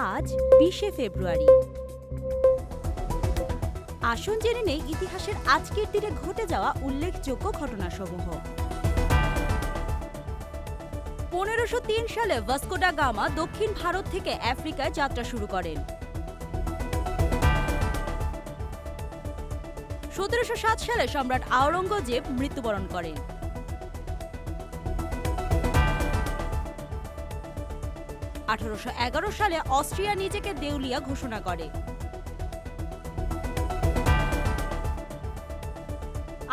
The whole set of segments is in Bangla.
আজ বিশে ফেব্রুয়ারি। আসুন জেনে নেই ইতিহাসের আজকের দিনে ঘটে যাওয়া উল্লেখযোগ্য ঘটনাসমূহ। পনেরোশো তিন সালে ভাস্কোডা গামা দক্ষিণ ভারত থেকে আফ্রিকায় যাত্রা শুরু করেন। সতেরোশো সাত সালে সম্রাট আওরঙ্গজেব মৃত্যুবরণ করেন। আঠারোশো এগারো সালে অস্ট্রিয়া নিজেকে দেউলিয়া ঘোষণা করে।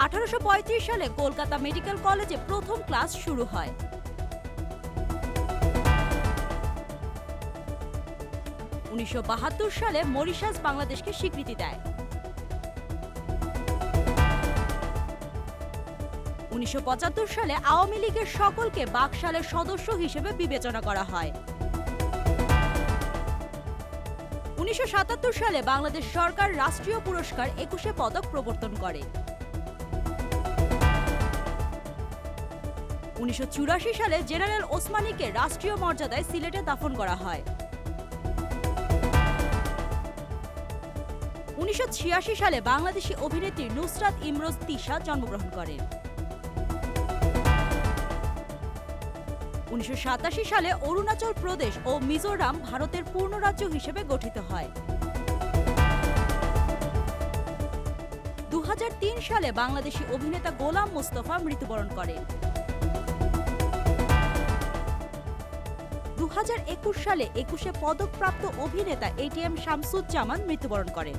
আঠারোশো সালে কলকাতা মেডিকেল কলেজে প্রথম ক্লাস শুরু হয়। উনিশশো বাহাত্তর সালে মরিশাস বাংলাদেশকে স্বীকৃতি দেয়। উনিশশো পঁচাত্তর সালে আওয়ামী লীগের সকলকে বাকশালের সদস্য হিসেবে বিবেচনা করা হয়। উনিশশো সাতাত্তর সালে বাংলাদেশ সরকার রাষ্ট্রীয় পুরস্কার একুশে পদক প্রবর্তন করে। উনিশশো চুরাশি সালে জেনারেল ওসমানীকে রাষ্ট্রীয় মর্যাদায় সিলেটে দাফন করা হয়। উনিশশো ছিয়াশি সালে বাংলাদেশি অভিনেত্রী নুসরাত ইমরোজ তিশা জন্মগ্রহণ করেন। উনিশশো সাতাশি সালে অরুণাচল প্রদেশ ও মিজোরাম ভারতের পূর্ণ রাজ্য হিসেবে গঠিত হয়। দু হাজার তিন সালে বাংলাদেশি অভিনেতা গোলাম মোস্তফা মৃত্যুবরণ করেন। দু হাজার একুশ সালে একুশে পদকপ্রাপ্ত অভিনেতা এটিএম শামসুজ্জামান মৃত্যুবরণ করেন।